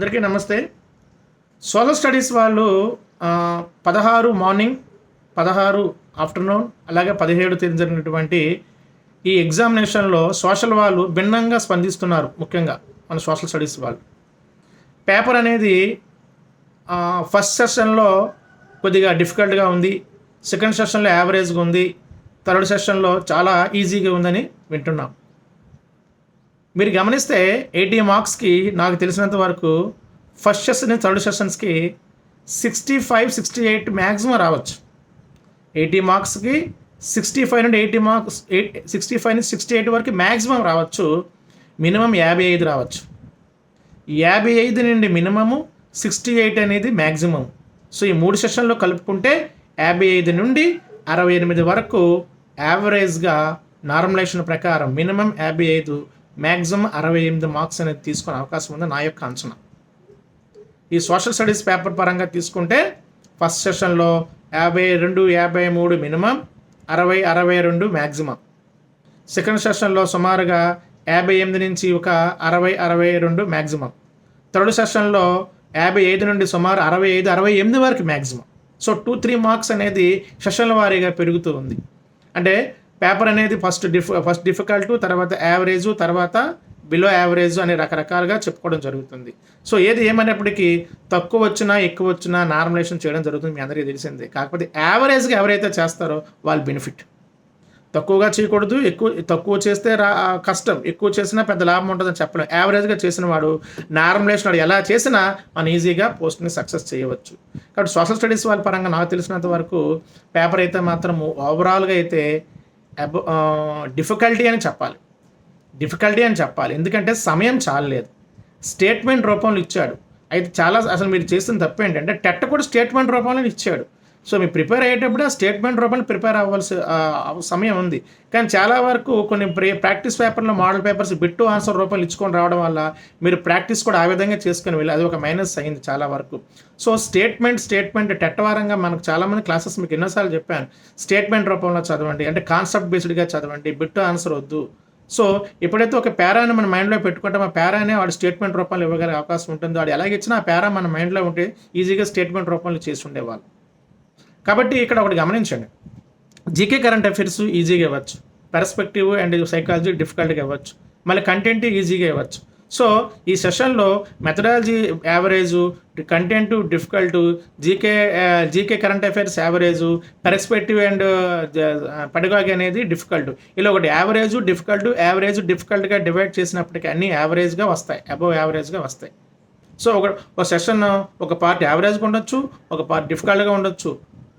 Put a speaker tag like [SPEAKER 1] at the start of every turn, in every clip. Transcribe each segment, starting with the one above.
[SPEAKER 1] అందరికీ నమస్తే. Social studies వాళ్ళు పదహారు మార్నింగ్ పదహారు ఆఫ్టర్నూన్ అలాగే పదిహేడు తేదీ జరిగినటువంటి ఈ ఎగ్జామినేషన్లో సోషల్ వాళ్ళు భిన్నంగా స్పందిస్తున్నారు ముఖ్యంగా మన సోషల్ స్టడీస్ వాళ్ళు. పేపర్ అనేది ఫస్ట్ సెషన్లో కొద్దిగా డిఫికల్ట్గా ఉంది సెకండ్ సెషన్లో యావరేజ్గా ఉంది థర్డ్ సెషన్లో చాలా ఈజీగా ఉందని వింటున్నాం. మీరు గమనిస్తే ఎయిటీ మార్క్స్కి నాకు తెలిసినంత వరకు first session third సెషన్స్కి sixty five sixty eight maximum రావచ్చు ఎయిటీ మార్క్స్కి సిక్స్టీ ఫైవ్ నుండి eighty marks eight sixty five నుంచి సిక్స్టీ ఎయిట్ వరకు మ్యాక్సిమం రావచ్చు. మినిమం యాభై ఐదు రావచ్చు. యాభై ఐదు నుండి మినిమము సిక్స్టీ ఎయిట్ అనేది మ్యాక్సిమం సో ఈ మూడు సెషన్లో కలుపుకుంటే యాభై ఐదు నుండి అరవై ఎనిమిది వరకు యావరేజ్గా నార్మలైజేషన్ ప్రకారం మినిమం యాభై ఐదు మ్యాక్సిమం అరవై ఎనిమిది మార్క్స్ అనేది తీసుకునే అవకాశం ఉంది నా యొక్క అంచనా. ఈ సోషల్ స్టడీస్ పేపర్ పరంగా తీసుకుంటే ఫస్ట్ సెషన్లో యాభై రెండు యాభై మూడు మినిమం అరవై అరవై రెండు మ్యాక్సిమం సెకండ్ సెషన్లో సుమారుగా యాభై ఎనిమిది నుంచి ఒక అరవై అరవై రెండు మ్యాక్సిమం థర్డ్ సెషన్లో యాభై ఐదు నుండి సుమారు అరవై ఐదు అరవై ఎనిమిది వరకు maximum so two three marks అనేది సెషన్ల వారీగా పెరుగుతూ ఉంది. అంటే పేపర్ అనేది ఫస్ట్ డిఫ్ ఫస్ట్ డిఫికల్ట్ తర్వాత యావరేజ్ తర్వాత బిలో యావరేజ్ అనే రకరకాలుగా చెప్పుకోవడం జరుగుతుంది. సో ఏది ఏమైనప్పటికీ తక్కువ వచ్చినా ఎక్కువ వచ్చినా నార్మలైజేషన్ చేయడం జరుగుతుంది మీ అందరికీ తెలిసిందే. కాకపోతే యావరేజ్గా ఎవరైతే చేస్తారో వాళ్ళు బెనిఫిట్ తక్కువగా చేయకూడదు ఎక్కువ తక్కువ చేస్తే రా కష్టం. ఎక్కువ చేసినా పెద్ద లాభం ఉంటుందని చెప్పడం యావరేజ్గా చేసిన వాడు నార్మలైజేషన్ వాడు ఎలా చేసినా మనం ఈజీగా పోస్ట్ని సక్సెస్ చేయవచ్చు. కాబట్టి సోషల్ స్టడీస్ వాళ్ళ పరంగా నాకు తెలిసినంత వరకు పేపర్ అయితే మాత్రం ఓవరాల్గా అయితే అబ డిఫికల్టీ అని చెప్పాలి. డిఫికల్టీ అని చెప్పాలి. ఎందుకంటే సమయం చాలలేదు. స్టేట్మెంట్ రూపంలో ఇచ్చాడు. అయితే చాలా అసలు మీరు చేసిన తప్పు ఏంటంటే టెట్ కూడా స్టేట్మెంట్ రూపంలో ఇచ్చాడు. సో మీరు ప్రిపేర్ అయ్యేటప్పుడు ఆ స్టేట్మెంట్ రూపంలో ప్రిపేర్ అవ్వాల్సి సమయం ఉంది. కానీ చాలా వరకు కొన్ని ప్రే ప్రాక్టీస్ పేపర్లో మోడల్ పేపర్స్ బిట్టు ఆన్సర్ రూపంలో ఇచ్చుకొని రావడం వల్ల మీరు ప్రాక్టీస్ కూడా ఆ విధంగా చేసుకుని వెళ్ళి అది ఒక మైనస్ అయింది చాలా వరకు. సో స్టేట్మెంట్ స్టేట్మెంట్ టెట్టవారంగా మనకు చాలామంది క్లాసెస్ మీకు ఎన్నోసార్లు చెప్పాను. స్టేట్మెంట్ రూపంలో చదవండి అంటే కాన్సెప్ట్ బేస్డ్గా చదవండి బిట్టు ఆన్సర్ వద్దు. సో ఎప్పుడైతే ఒక పేరాని మన మైండ్లో పెట్టుకుంటాం ఆ పేరానే వాడు స్టేట్మెంట్ రూపంలో ఇవ్వగలిగే అవకాశం ఉంటుందో. వాడు ఎలాగ ఇచ్చినా ఆ పేరా మన మైండ్లో ఉంటే ఈజీగా స్టేట్మెంట్ రూపంలో చేసి ఉండేవాళ్ళు. కాబట్టి ఇక్కడ ఒకటి గమనించండి. జీకే కరెంట్ అఫైర్స్ ఈజీగా ఇవ్వచ్చు. పర్స్పెక్టివ్ అండ్ సైకాలజీ డిఫికల్ట్గా ఇవ్వచ్చు. మళ్ళీ కంటెంట్ ఈజీగా ఇవ్వచ్చు. సో ఈ సెషన్లో methodology average content difficult GK GK current affairs average perspective and పడగాగి అనేది డిఫికల్ట్ ఇలా ఒకటి యావరేజ్ డిఫికల్ట్ యావరేజ్ డిఫికల్ట్గా డివైడ్ చేసినప్పటికీ అన్నీ యావరేజ్గా వస్తాయి. అబవ్ యావరేజ్గా వస్తాయి. సో ఒక ఒక సెషన్ ఒక పార్ట్ యావరేజ్గా ఉండొచ్చు ఒక పార్ట్ డిఫికల్ట్గా ఉండొచ్చు.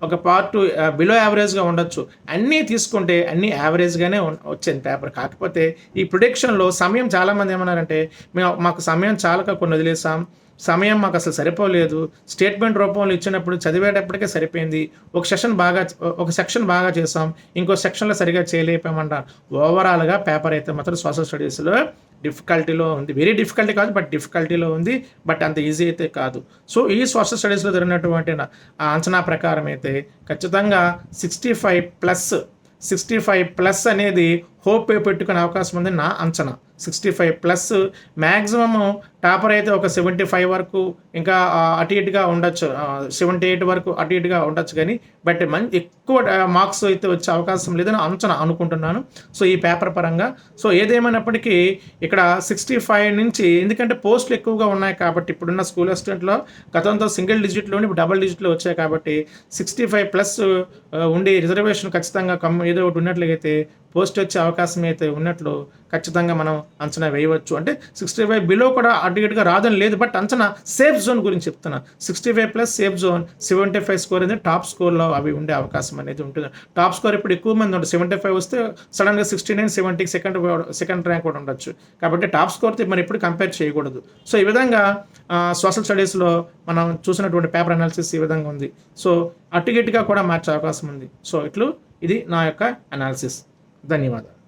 [SPEAKER 1] ఒక పార్ట్ బిలో యావరేజ్గా ఉండొచ్చు. అన్నీ తీసుకుంటే అన్నీ యావరేజ్గానే ఉన్- వచ్చింది పేపర్ కాకపోతే ఈ ప్రొడిక్షన్లో సమయం చాలామంది ఏమన్నారంటే మేము మాకు సమయం చాలక కొన్ని వదిలేసాం. సమయం మాకు అసలు సరిపోలేదు. స్టేట్మెంట్ రూపంలో ఇచ్చినప్పుడు చదివేటప్పటికే సరిపోయింది. ఒక సెషన్ బాగా ఒక సెక్షన్ బాగా చేసాం. ఇంకో సెక్షన్లో సరిగా చేయలేకపోయామంటారు. ఓవరాల్గా పేపర్ అయితే మాత్రం సోషల్ స్టడీస్లో డిఫికల్టీలో ఉంది. వెరీ డిఫికల్టీ కాదు బట్ డిఫికల్టీలో ఉంది. బట్ అంత ఈజీ అయితే కాదు. సో ఈ సోషల్ స్టడీస్లో జరిగినటువంటి ఆ అంచనా ప్రకారం అయితే ఖచ్చితంగా sixty five plus sixty five plus అనేది హోప్ పెట్టుకునే అవకాశం ఉంది నా అంచనా. Sixty five plus maximum topper అయితే ఒక సెవెంటీ ఫైవ్ వరకు ఇంకా అటు ఇటుగా ఉండొచ్చు. సెవెంటీ ఎయిట్ వరకు అటు ఇటుగా ఉండొచ్చు కానీ బట్ మన్ ఎక్కువ మార్క్స్ అయితే వచ్చే అవకాశం లేదని అంచనా అనుకుంటున్నాను. సో ఈ పేపర్ పరంగా. సో ఏదేమైనప్పటికీ ఇక్కడ సిక్స్టీ ఫైవ్ నుంచి ఎందుకంటే పోస్టులు ఎక్కువగా ఉన్నాయి కాబట్టి ఇప్పుడున్న స్కూల్ అసిస్టెంట్లో గతంతో సింగిల్ డిజిట్లో ఇప్పుడు డబుల్ డిజిట్లో వచ్చాయి కాబట్టి సిక్స్టీ ఫైవ్ ప్లస్ ఉండి రిజర్వేషన్ ఖచ్చితంగా కమ్ ఏదో ఒకటి ఉన్నట్లయితే పోస్ట్ వచ్చే అవకాశం అయితే ఉన్నట్లు ఖచ్చితంగా మనం అంచనా వేయవచ్చు. అంటే సిక్స్టీ ఫైవ్ బిలో కూడా అటు ఇటుగా రాదని లేదు బట్ అంచనా సేఫ్ జోన్ గురించి చెప్తున్నా. Sixty five plus safe zone seventy five score అనేది టాప్ స్కోర్లో అవి ఉండే అవకాశం అనేది ఉంటుంది. టాప్ స్కోర్ ఇప్పుడు ఎక్కువ మంది ఉంటుంది సెవెంటీ ఫైవ్ వస్తే సడన్గా సిక్స్టీ నైన్ సెవెంటీకి సెకండ్ సెకండ్ ర్యాంక్ కూడా ఉండొచ్చు. కాబట్టి టాప్ స్కోర్తో మనం ఎప్పుడు కంపేర్ చేయకూడదు. సో ఈ విధంగా సోషల్ స్టడీస్లో మనం చూసినటువంటి పేపర్ అనాలిసిస్ ఈ విధంగా ఉంది. సో అటు కూడా మార్చే అవకాశం ఉంది. సో ఇట్లు ఇది నా యొక్క అనాలిసిస్ ధన్యవాదాలు.